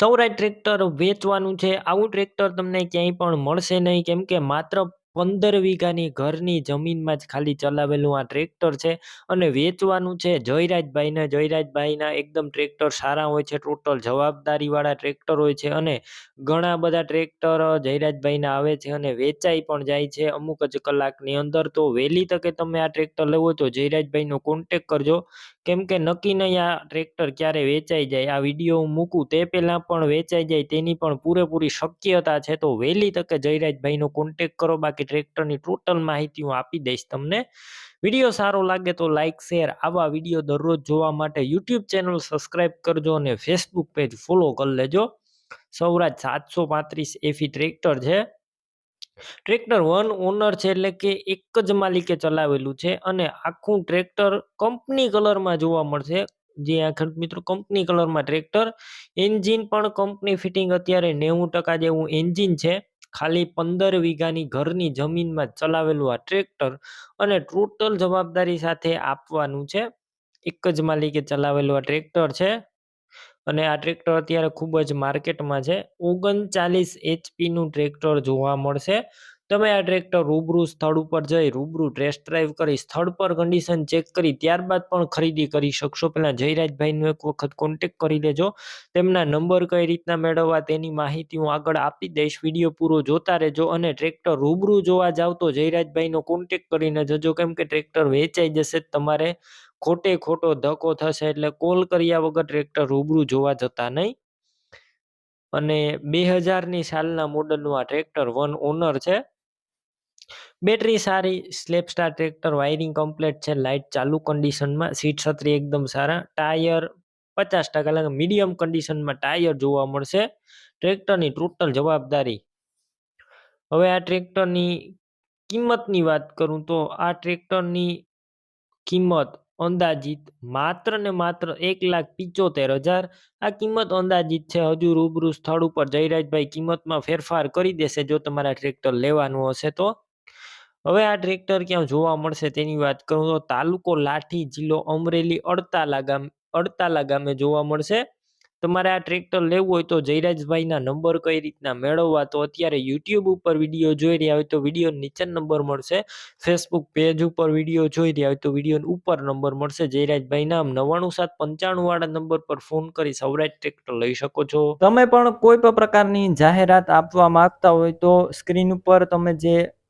Swaraj tractor વેચવાનું છે. આવું ટ્રેક્ટર તમને ક્યાંય પણ મળશે નહીં. કેમ કે માત્ર પંદર વીઘાની ઘરની જમીનમાં જ ખાલી ચલાવેલું આ ટ્રેક્ટર છે અને વેચવાનું છે જયરાજભાઈને. જયરાજભાઈના એકદમ ટ્રેક્ટર સારા હોય છે, ટોટલ જવાબદારીવાળા ટ્રેક્ટર હોય છે અને ઘણા બધા ટ્રેક્ટર જયરાજભાઈના આવે છે અને વેચાઈ પણ જાય છે અમુક જ કલાકની અંદર. તો વહેલી તકે તમે આ ટ્રેક્ટર લેવો તો જયરાજભાઈનો કોન્ટેક કરજો. કેમ કે નક્કી નહીં આ ટ્રેક્ટર ક્યારે વેચાઈ જાય, આ વીડિયો હું મૂકું તે પહેલાં પણ વેચાઈ જાય તેની પણ પૂરેપૂરી શક્યતા છે. તો વહેલી તકે જયરાજભાઈનો કોન્ટેક કરો, બાકી ટ્રેક્ટરની ટોટલ માહિતી હું આપી દઈશ તમને. વીડિયો સારો લાગે તો લાઇક શેર આવા વીડિયો દરરોજ જોવા માટે યુટ્યુબ ચેનલ સબસ્ક્રાઈબ કરજો અને ફેસબુક પેજ ફોલો કરી લેજો. સૌરાજ સાતસો પાંત્રીસ એફી ટ્રેક્ટર છે. ટ્રેક્ટર વન ઓનર છે એટલે કે એક જ માલિકે ચલાવેલું છે અને આખું ટ્રેક્ટર કંપની કલરમાં જોવા મળશે. જે આ મિત્રો કંપની કલરમાં ટ્રેક્ટર એન્જિન પણ કંપની ફિટિંગ અત્યારે નેવું ટકા જેવું એન્જિન છે. ખાલી પંદર વીઘાની ઘરની જમીનમાં ચલાવેલું આ ટ્રેક્ટર અને ટોટલ જવાબદારી સાથે આપવાનું છે. એક જ માલિકે ચલાવેલું આ ટ્રેક્ટર છે અને આ ટ્રેક્ટર અત્યારે ખૂબ જ માર્કેટમાં છે. ઓગણચાલીસ એચપીનું ટ્રેક્ટર જોવા મળશે. તમે આ ટ્રેક્ટર રૂબરૂ સ્થળ ઉપર જઈ રૂબરૂ ટેસ્ટ ડ્રાઈવ કરી સ્થળ પર કન્ડિશન ચેક કરી ત્યારબાદ પણ ખરીદી કરી શકશો. પહેલાં જયરાજભાઈનો એક વખત કોન્ટેક કરી લેજો. તેમના નંબર કઈ રીતના મેળવવા તેની માહિતી હું આગળ આપી દઈશ. વીડિયો પૂરો જોતા રહેજો અને ટ્રેક્ટર રૂબરૂ જોવા જાવ તો જયરાજભાઈનો કોન્ટેક કરીને જજો. કેમ કે ટ્રેક્ટર વેચાઈ જશે તમારે. ખોટે ખોટો ધક્કો થશે એટલે કોલ કર્યા વગર ટ્રેક્ટર રૂબરૂ જોવા જતા નહીં. અને બે હજારની સાલના મોડલનું આ ટ્રેક્ટર વન ઓનર છે. બેટરી સારી, slap star tractor, wiring complete છે, લાઇટ ચાલુ કન્ડિશનમાં સીટ છત્રી એકદમ સારા, ટાયર પચાસ ટકા લાગે મીડિયમ કન્ડિશનમાં ટાયર જોવા મળશે. ટ્રેક્ટરની ટોટલ જવાબદારી. હવે આ ટ્રેક્ટરની કિંમતની વાત કરું તો આ ટ્રેક્ટરની કિંમત અંદાજિત માત્ર ને માત્ર એક લાખ પિચોતેર હજાર. આ કિંમત અંદાજિત છે, હજુ રૂબરૂ સ્થળ ઉપર જયરાજભાઈ કિંમતમાં ફેરફાર કરી દેશે જો તમારા ટ્રેક્ટર લેવાનું હશે તો. હવે આ ટ્રેક્ટર ક્યાં જોવા મળશે તેની વાત કરું તો તાલુકો લાઠી જિલ્લો અમરેલી અડતાલા ગામ, અડતાલા ગામે જોવા મળશે. તમારે આ ટ્રેક્ટર લેવું હોય તો જયરાજભાઈના નંબર કઈ રીતના મેળવવા તો અત્યારે યુટ્યુબ ઉપર વીડિયો જોઈ રહ્યા હોય તો વીડિયો નીચે નંબર મળશે. ફેસબુક પેજ ઉપર વીડિયો જોઈ રહ્યા હોય તો વીડિયો ઉપર નંબર મળશે. જયરાજભાઈના નવાણું સાત પંચાણું વાળા નંબર પર ફોન કરી સૌરાજ ટ્રેક્ટર લઈ શકો છો. તમે પણ કોઈ પણ પ્રકારની જાહેરાત આપવા માંગતા હોય તો સ્ક્રીન ઉપર તમે જે